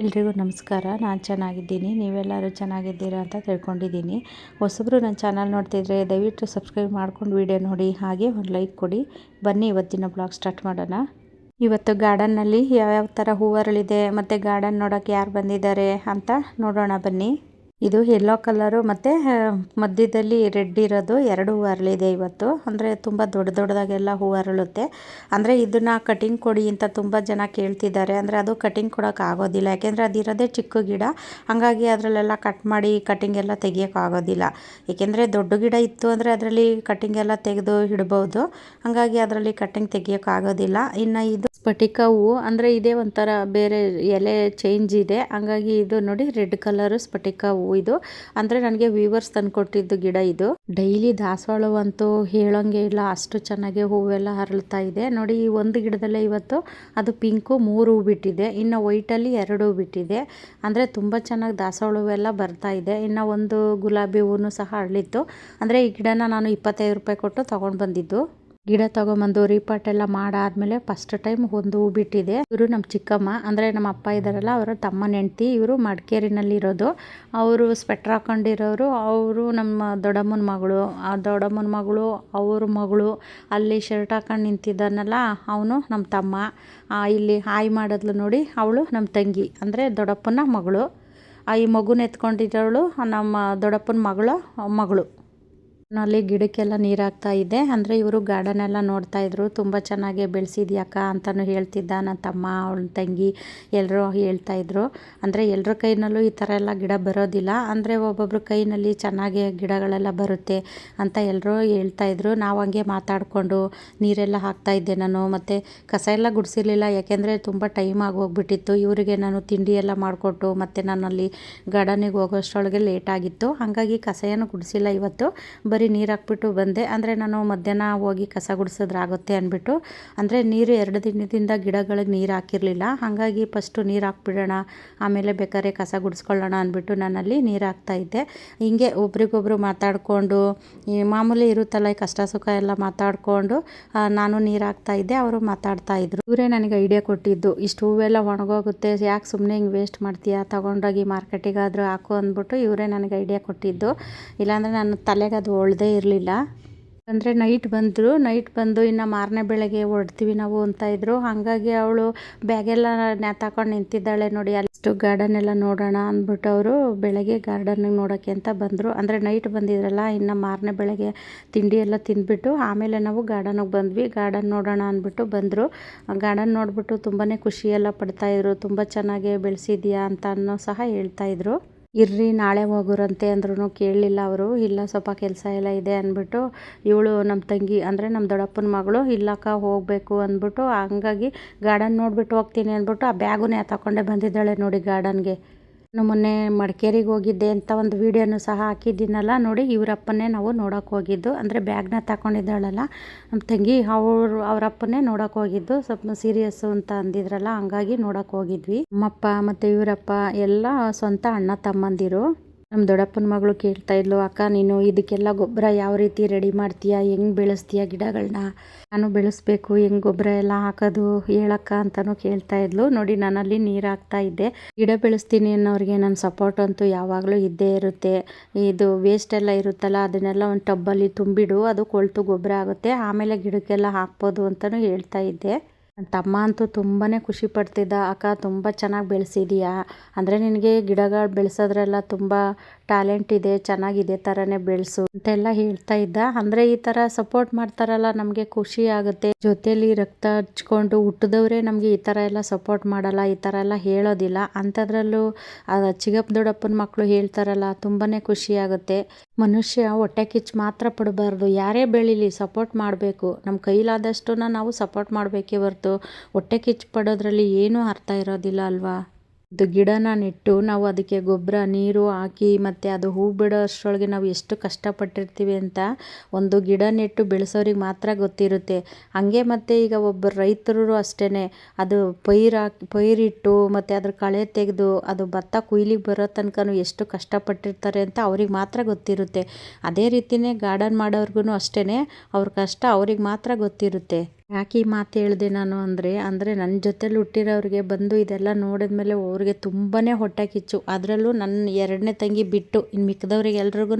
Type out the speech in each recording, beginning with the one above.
ಎಲ್ರಿಗೂ ನಮಸ್ಕಾರ. ನಾನು ಚೆನ್ನಾಗಿದ್ದೀನಿ. ನೀವೆಲ್ಲರೂ ಚೆನ್ನಾಗಿದ್ದೀರಾ ಅಂತ ತಿಳ್ಕೊಂಡಿದ್ದೀನಿ. ಹೊಸಬ್ರು ನನ್ನ ಚಾನಲ್ ನೋಡ್ತಿದ್ರೆ ದಯವಿಟ್ಟು ಸಬ್ಸ್ಕ್ರೈಬ್ ಮಾಡ್ಕೊಂಡು ವಿಡಿಯೋ ನೋಡಿ. ಹಾಗೆ ಒಂದು ಲೈಕ್ ಕೊಡಿ. ಬನ್ನಿ ಇವತ್ತಿನ ಬ್ಲಾಗ್ ಸ್ಟಾರ್ಟ್ ಮಾಡೋಣ. ಇವತ್ತು ಗಾರ್ಡನ್ನಲ್ಲಿ ಯಾವ್ಯಾವ ಥರ ಹೂವರಳಿದೆ, ಮತ್ತು ಗಾರ್ಡನ್ ನೋಡೋಕ್ಕೆ ಯಾರು ಬಂದಿದ್ದಾರೆ ಅಂತ ನೋಡೋಣ ಬನ್ನಿ. ಇದು ಯೆಲ್ಲೋ ಕಲರು ಮತ್ತು ಮಧ್ಯದಲ್ಲಿ ರೆಡ್ ಇರೋದು ಎರಡು ಹೂ ಅರಳಿದೆ ಇವತ್ತು. ಅಂದರೆ ತುಂಬ ದೊಡ್ಡ ದೊಡ್ಡದಾಗೆಲ್ಲ ಹೂ ಅರಳುತ್ತೆ. ಅಂದರೆ ಇದನ್ನು ಕಟಿಂಗ್ ಕೊಡಿ ಅಂತ ತುಂಬ ಜನ ಕೇಳ್ತಿದ್ದಾರೆ. ಅಂದರೆ ಅದು ಕಟಿಂಗ್ ಕೊಡೋಕ್ಕಾಗೋದಿಲ್ಲ ಯಾಕೆಂದರೆ ಅದಿರೋದೇ ಚಿಕ್ಕ ಗಿಡ. ಹಾಗಾಗಿ ಅದರಲ್ಲೆಲ್ಲ ಕಟ್ ಮಾಡಿ ಕಟಿಂಗ್ ಎಲ್ಲ ತೆಗಿಯೋಕ್ಕಾಗೋದಿಲ್ಲ ಏಕೆಂದರೆ ದೊಡ್ಡ ಗಿಡ ಇತ್ತು ಅಂದರೆ ಅದರಲ್ಲಿ ಕಟಿಂಗ್ ಎಲ್ಲ ತೆಗೆದು ಇಡ್ಬೋದು. ಹಾಗಾಗಿ ಅದರಲ್ಲಿ ಕಟಿಂಗ್ ತೆಗಿಯೋಕ್ಕಾಗೋದಿಲ್ಲ ಇನ್ನು ಇದು ಸ್ಫಟಿಕ ಹೂವು ಅಂದರೆ ಇದೇ ಒಂಥರ ಬೇರೆ ಎಲೆ ಚೇಂಜ್ ಇದೆ. ಹಂಗಾಗಿ ಇದು ನೋಡಿ ರೆಡ್ ಕಲರು ಸ್ಫಟಿಕ ಹೂವು ಇದು. ಅಂದರೆ ನನಗೆ ವೀವರ್ಸ್ ತಂದುಕೊಟ್ಟಿದ್ದು ಗಿಡ ಇದು. ಡೈಲಿ ದಾಸವಾಳವಂತೂ ಹೇಳೋಂಗೆ ಇಲ್ಲ, ಅಷ್ಟು ಚೆನ್ನಾಗಿ ಹೂವೆಲ್ಲ ಹರಳ್ತಾ ಇದೆ. ನೋಡಿ, ಈ ಒಂದು ಗಿಡದಲ್ಲೇ ಇವತ್ತು ಅದು ಪಿಂಕು ಮೂರು ಹೂ ಬಿಟ್ಟಿದೆ. ಇನ್ನು ವೈಟಲ್ಲಿ ಎರಡು ಹೂ ಬಿಟ್ಟಿದೆ. ಅಂದರೆ ತುಂಬ ಚೆನ್ನಾಗಿ ದಾಸವಾಳ ಹೂವೆಲ್ಲ ಬರ್ತಾ ಇದೆ. ಇನ್ನು ಒಂದು ಗುಲಾಬಿ ಹೂವು ಸಹ ಅರಳಿತ್ತು ಅಂದರೆ ಈ ಗಿಡನ ನಾನು ಇಪ್ಪತ್ತೈದು ರೂಪಾಯಿ ಕೊಟ್ಟು ತೊಗೊಂಡು ಬಂದಿದ್ದು. ಗಿಡ ತಗೊಂಬಂದು ರಿಪಾಟ್ ಎಲ್ಲ ಮಾಡಾದ್ಮೇಲೆ ಫಸ್ಟ್ ಟೈಮ್ ಒಂದು ಹೂ ಬಿಟ್ಟಿದೆ. ಇವರು ನಮ್ಮ ಚಿಕ್ಕಮ್ಮ. ಅಂದರೆ ನಮ್ಮ ಅಪ್ಪ ಇದ್ದಾರಲ್ಲ, ಅವರ ತಮ್ಮನ ಹೆಂಡತಿ ಇವರು ಮಡಿಕೇರಿನಲ್ಲಿ ಇರೋದು. ಅವರು ಸ್ವೆಟ್ರ್ ಹಾಕೊಂಡಿರೋರು, ಅವರು ನಮ್ಮ ದೊಡ್ಡಮ್ಮನ ಮಗಳು. ಆ ದೊಡ್ಡಮ್ಮನ ಮಗಳು, ಅವ್ರ ಮಗಳು, ಅಲ್ಲಿ ಶರ್ಟ್ ಹಾಕೊಂಡು ನಿಂತಿದ್ದಾನಲ್ಲ, ಅವನು ನಮ್ಮ ತಮ್ಮ. ಇಲ್ಲಿ ಹಾಯ್ ಮಾಡಿದ್ಲು ನೋಡಿ, ಅವಳು ನಮ್ಮ ತಂಗಿ, ಅಂದರೆ ದೊಡ್ಡಪ್ಪನ ಮಗಳು. ಈ ಮಗುನ ಎತ್ಕೊಂಡಿರೋಳು ನಮ್ಮ ದೊಡ್ಡಪ್ಪನ ಮಗಳು ಮಗಳು. ಅಲ್ಲಿ ಗಿಡಕ್ಕೆಲ್ಲ ನೀರು ಹಾಕ್ತಾ ಇದ್ದೆ ಅಂದರೆ ಇವರು ಗಾರ್ಡನ್ ಎಲ್ಲ ನೋಡ್ತಾ ಇದ್ರು. ತುಂಬ ಚೆನ್ನಾಗಿ ಬೆಳೆಸಿದ್ಯಾಕ ಅಂತಲೂ ಹೇಳ್ತಿದ್ದ ನನ್ನ ತಮ್ಮ, ಅವಳ ತಂಗಿ ಎಲ್ಲರೂ ಹೇಳ್ತಾ ಇದ್ರು. ಅಂದರೆ ಎಲ್ಲರ ಕೈನಲ್ಲೂ ಈ ಥರ ಎಲ್ಲ ಗಿಡ ಬರೋದಿಲ್ಲ. ಅಂದರೆ ಒಬ್ಬೊಬ್ರ ಕೈನಲ್ಲಿ ಚೆನ್ನಾಗಿ ಗಿಡಗಳೆಲ್ಲ ಬರುತ್ತೆ ಅಂತ ಎಲ್ಲರೂ ಹೇಳ್ತಾ ಇದ್ರು. ನಾವು ಹಂಗೆ ಮಾತಾಡಿಕೊಂಡು ನೀರೆಲ್ಲ ಹಾಕ್ತಾ ಇದ್ದೆ ನಾನು. ಮತ್ತು ಕಸ ಎಲ್ಲ ಗುಡಿಸಿರ್ಲಿಲ್ಲ. ಯಾಕೆಂದರೆ ತುಂಬ ಟೈಮ್ ಆಗಿ ಹೋಗ್ಬಿಟ್ಟಿತ್ತು ಇವರಿಗೆ ನಾನು ತಿಂಡಿ ಎಲ್ಲ ಮಾಡಿಕೊಟ್ಟು ಮತ್ತು ನಾನು ಅಲ್ಲಿ ಗಾರ್ಡನಿಗೆ ಹೋಗೋಷ್ಟೊಳಗೆ ಲೇಟ್ ಆಗಿತ್ತು. ಹಾಗಾಗಿ ಕಸ ಏನು ಗುಡಿಸಿಲ್ಲ ಇವತ್ತು. ಬರೀ ಬರೀ ನೀರು ಹಾಕ್ಬಿಟ್ಟು ಬಂದೆ. ಅಂದರೆ ನಾನು ಮಧ್ಯಾಹ್ನ ಹೋಗಿ ಕಸ ಗುಡಿಸಿದ್ರಾಗುತ್ತೆ ಅಂದ್ಬಿಟ್ಟು. ಅಂದರೆ ನೀರು ಎರಡು ದಿನದಿಂದ ಗಿಡಗಳಿಗೆ ನೀರು ಹಾಕಿರಲಿಲ್ಲ. ಹಾಗಾಗಿ ಫಸ್ಟು ನೀರು ಹಾಕ್ಬಿಡೋಣ, ಆಮೇಲೆ ಬೇಕಾದ್ರೆ ಕಸ ಗುಡಿಸ್ಕೊಳ್ಳೋಣ ಅಂದ್ಬಿಟ್ಟು ನಾನಲ್ಲಿ ನೀರು ಹಾಕ್ತಾಯಿದ್ದೆ ಹಿಂಗೆ ಒಬ್ರಿಗೊಬ್ರು ಮಾತಾಡಿಕೊಂಡು ಮಾಮೂಲಿ ಇರುತ್ತಲ್ಲ ಈ ಕಷ್ಟ ಸುಖ ಎಲ್ಲ ಮಾತಾಡಿಕೊಂಡು ನಾನು ನೀರು ಹಾಕ್ತಾಯಿದ್ದೆ ಅವರು ಮಾತಾಡ್ತಾಯಿದ್ರು ಇವರೇ ನನಗೆ ಐಡಿಯಾ ಕೊಟ್ಟಿದ್ದು, ಇಷ್ಟು ಹೂವೆಲ್ಲ ಒಣಗೋಗುತ್ತೆ, ಯಾಕೆ ಸುಮ್ಮನೆ ಹಿಂಗೆ ವೇಸ್ಟ್ ಮಾಡ್ತೀಯಾ? ತಗೊಂಡೋಗಿ ಮಾರ್ಕೆಟಿಗಾದರೂ ಹಾಕು ಅಂದ್ಬಿಟ್ಟು ಇವರೇ ನನಗೆ ಐಡಿಯಾ ಕೊಟ್ಟಿದ್ದು. ಇಲ್ಲಾಂದರೆ ನನ್ನ ತಲೆಗೆ ಅದು ಹೊಳ್ದೇ ಇರಲಿಲ್ಲ. ಅಂದರೆ ನೈಟ್ ಬಂದರು ನೈಟ್ ಬಂದು ಇನ್ನು ಮಾರನೇ ಬೆಳಗ್ಗೆ ಹೊರಡ್ತೀವಿ ನಾವು ಅಂತ ಇದ್ರು. ಹಾಗಾಗಿ ಅವಳು ಬ್ಯಾಗೆಲ್ಲ ನೇತಾಕೊಂಡು ನಿಂತಿದ್ದಾಳೆ ನೋಡಿ, ಅಲ್ಲಿಷ್ಟು ಗಾರ್ಡನ್ ಎಲ್ಲ ನೋಡೋಣ ಅಂದ್ಬಿಟ್ಟು ಅವರು ಬೆಳಗ್ಗೆ ಗಾರ್ಡನ್ಗೆ ನೋಡೋಕ್ಕೆ ಅಂತ ಬಂದರು. ಅಂದರೆ ನೈಟ್ ಬಂದಿದ್ರಲ್ಲ, ಇನ್ನು ಮಾರನೇ ಬೆಳಗ್ಗೆ ತಿಂಡಿ ಎಲ್ಲ ತಿಂದ್ಬಿಟ್ಟು ಆಮೇಲೆ ನಾವು ಗಾರ್ಡನಿಗೆ ಬಂದ್ವಿ. ಗಾರ್ಡನ್ ನೋಡೋಣ ಅಂದ್ಬಿಟ್ಟು ಬಂದರು. ಗಾರ್ಡನ್ ನೋಡಿಬಿಟ್ಟು ತುಂಬಾ ಖುಷಿಯೆಲ್ಲ ಪಡ್ತಾಯಿದ್ರು ತುಂಬ ಚೆನ್ನಾಗಿ ಬೆಳೆಸಿದ್ಯಾ ಅಂತ ಅನ್ನೋ ಸಹ ಹೇಳ್ತಾಯಿದ್ರು ಇರ್ರಿ, ನಾಳೆ ಹೋಗೋರಂತೆ ಅಂದ್ರೂ ಕೇಳಲಿಲ್ಲ ಅವರು. ಇಲ್ಲ, ಸ್ವಲ್ಪ ಕೆಲಸ ಎಲ್ಲ ಇದೆ ಅಂದ್ಬಿಟ್ಟು ಇವಳು ನಮ್ಮ ತಂಗಿ, ಅಂದರೆ ನಮ್ಮ ದೊಡ್ಡಪ್ಪನ ಮಗಳು, ಇಲ್ಲಕ್ಕ ಹೋಗಬೇಕು ಅಂದ್ಬಿಟ್ಟು ಹಂಗಾಗಿ ಗಾರ್ಡನ್ ನೋಡಿಬಿಟ್ಟು ಹೋಗ್ತೀನಿ ಅಂದ್ಬಿಟ್ಟು ಆ ಬ್ಯಾಗುನೇ ತಗೊಂಡೆ ಬಂದಿದ್ದಾಳೆ ನೋಡಿ ಗಾರ್ಡನ್ಗೆ ಮೊನ್ನೆ ಮಡಿಕೇರಿಗೆ ಹೋಗಿದ್ದೆ ಅಂತ ಒಂದು ವೀಡಿಯೋನು ಸಹ ಹಾಕಿದ್ದೀನಲ್ಲ, ನೋಡಿ ಇವರಪ್ಪನೇ ನಾವು ನೋಡೋಕೆ ಹೋಗಿದ್ದು. ಅಂದರೆ ಬ್ಯಾಗ್ನ ತಗೊಂಡಿದ್ದಾಳಲ್ಲ ನಮ್ಮ ತಂಗಿ ಅವ್ರು ಅವರಪ್ಪನೇ ನೋಡೋಕೆ ಹೋಗಿದ್ದು. ಸ್ವಲ್ಪ ಸೀರಿಯಸ್ಸು ಅಂತ ಅಂದಿದ್ರಲ್ಲ, ಹಂಗಾಗಿ ನೋಡೋಕೆ ಹೋಗಿದ್ವಿ. ನಮ್ಮಪ್ಪ ಮತ್ತು ಇವರಪ್ಪ ಎಲ್ಲ ಸ್ವಂತ ಅಣ್ಣ ತಮ್ಮಂದಿರು. ನಮ್ಮ ದೊಡ್ಡಪ್ಪನ ಮಗಳು ಕೇಳ್ತಾ ಇದ್ಲು, ಅಕ್ಕ, ನೀನು ಇದಕ್ಕೆಲ್ಲ ಗೊಬ್ಬರ ಯಾವ ರೀತಿ ರೆಡಿ ಮಾಡ್ತೀಯಾ? ಹೆಂಗ್ ಬೆಳೆಸ್ತೀಯ ಗಿಡಗಳನ್ನ ನಾನು ಬೆಳೆಸ್ಬೇಕು, ಹೆಂಗ್ ಗೊಬ್ಬರ ಎಲ್ಲ ಹಾಕೋದು? ಹೇಳಕ್ಕ ಅಂತಲೂ ಕೇಳ್ತಾ ಇದ್ಲು. ನೋಡಿ, ನಾನಲ್ಲಿ ನೀರು ಹಾಕ್ತಾ ಇದ್ದೆ. ಗಿಡ ಬೆಳೆಸ್ತೀನಿ ಅನ್ನೋರಿಗೆ ನನ್ನ ಸಪೋರ್ಟ್ ಅಂತೂ ಯಾವಾಗಲೂ ಇದ್ದೇ ಇರುತ್ತೆ. ಇದು ವೇಸ್ಟ್ ಎಲ್ಲ ಇರುತ್ತಲ್ಲ, ಅದನ್ನೆಲ್ಲ ಒಂದು ಟಬ್ಬಲ್ಲಿ ತುಂಬಿಡು, ಅದು ಕೊಳ್ತು ಗೊಬ್ಬರ ಆಗುತ್ತೆ. ಆಮೇಲೆ ಗಿಡಕ್ಕೆಲ್ಲ ಹಾಕ್ಬೋದು ಅಂತಲೂ ಹೇಳ್ತಾ ಇದ್ದೆ. ನನ್ನ ತಮ್ಮ ಅಂತೂ ತುಂಬಾ ಖುಷಿ ಪಡ್ತಿದ್ದ, ಅಕ್ಕ, ತುಂಬ ಚೆನ್ನಾಗಿ ಬೆಳೆಸಿದೀಯಾ? ಅಂದರೆ ನಿನಗೆ ಗಿಡಗಳು ಬೆಳೆಸೋದ್ರೆಲ್ಲ ತುಂಬ ಟ್ಯಾಲೆಂಟ್ ಇದೆ, ಚೆನ್ನಾಗಿದೆ ಥರನೇ ಬೆಳೆಸು ಅಂತೆಲ್ಲ ಹೇಳ್ತಾ ಇದ್ದ. ಅಂದರೆ ಈ ಥರ ಸಪೋರ್ಟ್ ಮಾಡ್ತಾರಲ್ಲ, ನಮಗೆ ಖುಷಿ ಆಗುತ್ತೆ. ಜೊತೆಲಿ ರಕ್ತ ಹಚ್ಕೊಂಡು ಹುಟ್ಟಿದವರೇ ನಮಗೆ ಈ ಥರ ಎಲ್ಲ ಸಪೋರ್ಟ್ ಮಾಡಲ್ಲ, ಈ ಥರ ಎಲ್ಲ ಹೇಳೋದಿಲ್ಲ. ಅಂಥದ್ರಲ್ಲೂ ಚಿಗಪ್ಪ ದೊಡ್ಡಪ್ಪನ ಮಕ್ಕಳು ಹೇಳ್ತಾರಲ್ಲ ತುಂಬಾ ಖುಷಿ ಆಗುತ್ತೆ. ಮನುಷ್ಯ ಹೊಟ್ಟೆ ಕಿಚ್ಚು ಮಾತ್ರ ಪಡಬಾರ್ದು, ಯಾರೇ ಬೆಳೀಲಿ ಸಪೋರ್ಟ್ ಮಾಡಬೇಕು. ನಮ್ಮ ಕೈಲಾದಷ್ಟು ನಾವು ಸಪೋರ್ಟ್ ಮಾಡಬೇಕೇ ಹೊರ್ತು, ಹೊಟ್ಟೆ ಕಿಚ್ಚು ಪಡೋದ್ರಲ್ಲಿ ಏನೂ ಅರ್ಥ ಇರೋದಿಲ್ಲ ಅಲ್ವಾ? ಇದು ಗಿಡನ ನೆಟ್ಟು ನಾವು ಅದಕ್ಕೆ ಗೊಬ್ಬರ, ನೀರು ಹಾಕಿ ಮತ್ತು ಅದು ಹೂ ಬಿಡೋ ಅಷ್ಟರೊಳಗೆ ನಾವು ಎಷ್ಟು ಕಷ್ಟಪಟ್ಟಿರ್ತೀವಿ ಅಂತ ಒಂದು ಗಿಡ ನೆಟ್ಟು ಬೆಳೆಸೋರಿಗೆ ಮಾತ್ರ ಗೊತ್ತಿರುತ್ತೆ. ಹಂಗೆ ಮತ್ತು ಈಗ ಒಬ್ಬರು ರೈತರು ಅಷ್ಟೇ ಅದು ಪೈರು ಹಾಕಿ ಪೈರಿಟ್ಟು ಮತ್ತು ಅದ್ರ ಕಳೆ ತೆಗೆದು ಅದು ಭತ್ತ ಕೊಯ್ಲಿಗೆ ಬರೋ ತನಕನೂ ಎಷ್ಟು ಕಷ್ಟಪಟ್ಟಿರ್ತಾರೆ ಅಂತ ಅವ್ರಿಗೆ ಮಾತ್ರ ಗೊತ್ತಿರುತ್ತೆ. ಅದೇ ರೀತಿಯೇ ಗಾರ್ಡನ್ ಮಾಡೋರ್ಗು ಅಷ್ಟೇ ಅವ್ರ ಕಷ್ಟ ಅವ್ರಿಗೆ ಮಾತ್ರ ಗೊತ್ತಿರುತ್ತೆ. ಯಾಕೆ ಈ ಮಾತು ಹೇಳಿದೆ ನಾನು ಅಂದರೆ ಅಂದರೆ ನನ್ನ ಜೊತೆಲಿ ಹುಟ್ಟಿರೋರಿಗೆ ಬಂದು ಇದೆಲ್ಲ ನೋಡಿದ ಮೇಲೆ ಅವ್ರಿಗೆ ತುಂಬಾ ಹೊಟ್ಟೆ ಕಿಚ್ಚು. ಅದರಲ್ಲೂ ನನ್ನ ಎರಡನೇ ತಂಗಿ ಬಿಟ್ಟು ಇನ್ನು ಮಿಕ್ಕದವ್ರಿಗೆ ಎಲ್ರಿಗೂ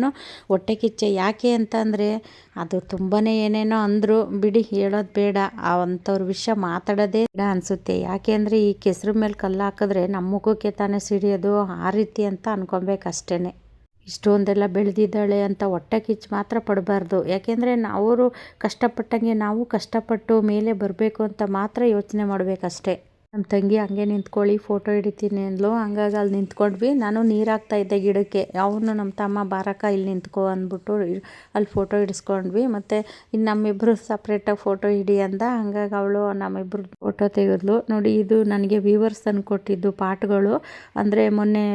ಹೊಟ್ಟೆ ಕಿಚ್ಚೆ. ಯಾಕೆ ಅಂತ ಅಂದರೆ, ಅದು ತುಂಬಾ ಏನೇನೋ ಅಂದರು, ಬಿಡಿ ಹೇಳೋದು ಬೇಡ. ಅಂಥವ್ರ ವಿಷಯ ಮಾತಾಡೋದೇ ಬೇಡ ಅನಿಸುತ್ತೆ. ಯಾಕೆ ಅಂದರೆ ಈ ಕೆಸರು ಮೇಲೆ ಕಲ್ಲು ಹಾಕಿದ್ರೆ ನಮ್ಮ ಮುಖಕ್ಕೆ ತಾನೇ ಸಿಡಿಯೋದು ಆ ರೀತಿ ಅಂತ ಅನ್ಕೊಬೇಕಷ್ಟೇ ಇಷ್ಟೊಂದೆಲ್ಲ ಬೆಳೆದಿದ್ದಾಳೆ ಅಂತ ಹೊಟ್ಟೆ ಕಿಚ್ಚು ಮಾತ್ರ ಪಡಬಾರ್ದು. ಯಾಕೆಂದರೆ ಅವರು ಕಷ್ಟಪಟ್ಟಂಗೆ ನಾವು ಕಷ್ಟಪಟ್ಟು ಮೇಲೆ ಬರಬೇಕು ಅಂತ ಮಾತ್ರ ಯೋಚನೆ ಮಾಡಬೇಕಷ್ಟೇ. ನಮ್ಮ ತಂಗಿ ಹಂಗೆ ನಿಂತ್ಕೊಳ್ಳಿ ಫೋಟೋ ಹಿಡಿತೀನಿ ಅಂದ್ಲು. ಹಂಗಾಗಿ ಅಲ್ಲಿ ನಿಂತ್ಕೊಂಡ್ವಿ. ನಾನು ನೀರು ಹಾಕ್ತಾ ಇದ್ದೆ ಗಿಡಕ್ಕೆ. ಅವನು ನಮ್ಮ ತಮ್ಮ, ಬಾರಕ್ಕ, ಇಲ್ಲಿ ನಿಂತ್ಕೊ ಅಂದ್ಬಿಟ್ಟು ಅಲ್ಲಿ ಫೋಟೋ ಹಿಡಿಸ್ಕೊಂಡ್ವಿ. ಮತ್ತು ಇನ್ನು ನಮ್ಮಿಬ್ಬರು ಸಪ್ರೇಟಾಗಿ ಫೋಟೋ ಹಿಡಿ ಅಂದ. ಹಂಗಾಗಿ ಅವಳು ನಮ್ಮಿಬ್ಬರು ಫೋಟೋ ತೆಗೆದ್ಲು. ನೋಡಿ, ಇದು ನನಗೆ ವ್ಯೂವರ್ಸ್ ತಂದು ಕೊಟ್ಟಿದ್ದು ಪಾಟ್ಗಳು ಅಂದರೆ ಮೊನ್ನೆ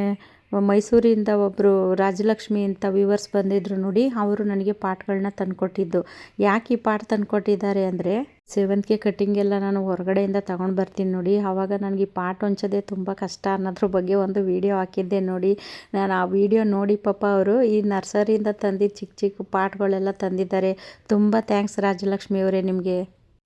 ಮೈಸೂರಿಂದ ಒಬ್ಬರು ರಾಜಲಕ್ಷ್ಮಿ ಅಂತ ವ್ಯೂವರ್ಸ್ ಬಂದಿದ್ರು ನೋಡಿ, ಅವರು ನನಗೆ ಪಾಟ್ಗಳನ್ನ ತಂದುಕೊಟ್ಟಿದ್ದು. ಯಾಕೆ ಈ ಪಾಟ್ ತಂದುಕೊಟ್ಟಿದ್ದಾರೆ ಅಂದರೆ ಸೇವಂತಿಗೆ ಕಟ್ಟಿಂಗ್ ಎಲ್ಲ ನಾನು ಹೊರಗಡೆಯಿಂದ ತಗೊಂಡು ಬರ್ತೀನಿ ನೋಡಿ. ಆವಾಗ ನನಗೆ ಈ ಪಾಟ್ ಹೊಂಚೋದೇ ತುಂಬ ಕಷ್ಟ ಅನ್ನೋದ್ರ ಬಗ್ಗೆ ಒಂದು ವೀಡಿಯೋ ಹಾಕಿದ್ದೆ ನೋಡಿ. ನಾನು ಆ ವಿಡಿಯೋ ನೋಡಿ ಪಾಪ ಅವರು ಈ ನರ್ಸರಿಯಿಂದ ತಂದಿದ್ದ ಚಿಕ್ಕ ಚಿಕ್ಕ ಪಾಟ್ಗಳೆಲ್ಲ ತಂದಿದ್ದಾರೆ. ತುಂಬ ಥ್ಯಾಂಕ್ಸ್ ರಾಜಲಕ್ಷ್ಮಿ ಅವರೇ ನಿಮಗೆ.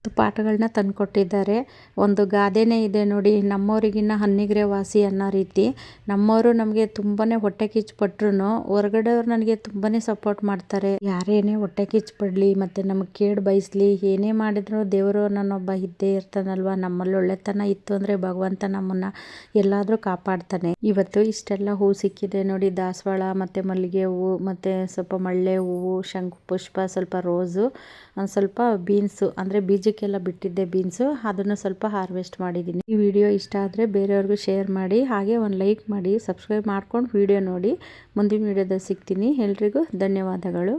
ಪಾಠಗಳನ್ನ ತಂದುಕೊಟ್ಟಿದ್ದಾರೆ. ಒಂದು ಗಾದೆನೇ ಇದೆ ನೋಡಿ ನಮ್ಮವರಿಗಿನ್ನ ಹನ್ನಿಗ್ರೆ ವಾಸಿ ಅನ್ನೋ ರೀತಿ. ನಮ್ಮವರು ನಮಗೆ ತುಂಬಾ ಹೊಟ್ಟೆ ಕಿಚ್ಚು ಪಟ್ರು ಹೊರಗಡೆಯವ್ರು ನನಗೆ ತುಂಬಾ ಸಪೋರ್ಟ್ ಮಾಡ್ತಾರೆ. ಯಾರೇನೇ ಹೊಟ್ಟೆ ಕಿಚ್ಚು ಪಡಲಿ ಮತ್ತು ನಮಗೆ ಕೇಳಿ ಬಯಸಲಿ ಏನೇ ಮಾಡಿದ್ರು ದೇವರು ನನ್ನೊಬ್ಬ ಇದ್ದೇ ಇರ್ತಾನಲ್ವ? ನಮ್ಮಲ್ಲಿ ಒಳ್ಳೆತನ ಇತ್ತು ಅಂದರೆ ಭಗವಂತ ನಮ್ಮನ್ನು ಎಲ್ಲಾದರೂ ಕಾಪಾಡ್ತಾನೆ. ಇವತ್ತು ಇಷ್ಟೆಲ್ಲ ಹೂ ಸಿಕ್ಕಿದೆ ನೋಡಿ, ದಾಸವಾಳ, ಮತ್ತು ಮಲ್ಲಿಗೆ ಹೂವು, ಮತ್ತು ಸ್ವಲ್ಪ ಮಳ್ಳೆ ಹೂವು ಶಂಕು ಪುಷ್ಪ, ಸ್ವಲ್ಪ ರೋಸು ಒಂದು ಸ್ವಲ್ಪ ಬೀನ್ಸು, ಅಂದರೆ ಬೀಜಕ್ಕೆಲ್ಲ ಬಿಟ್ಟಿದ್ದೆ ಬೀನ್ಸು, ಅದನ್ನು ಸ್ವಲ್ಪ ಹಾರ್ವೆಸ್ಟ್ ಮಾಡಿದ್ದೀನಿ. ಈ ವಿಡಿಯೋ ಇಷ್ಟ ಆದರೆ ಬೇರೆಯವ್ರಿಗೂ ಶೇರ್ ಮಾಡಿ, ಹಾಗೆ ಒಂದು ಲೈಕ್ ಮಾಡಿ, ಸಬ್ಸ್ಕ್ರೈಬ್ ಮಾಡ್ಕೊಂಡು ವಿಡಿಯೋ ನೋಡಿ. ಮುಂದಿನ ವಿಡಿಯೋದಲ್ಲಿ ಸಿಗ್ತೀನಿ. ಎಲ್ರಿಗೂ ಧನ್ಯವಾದಗಳು.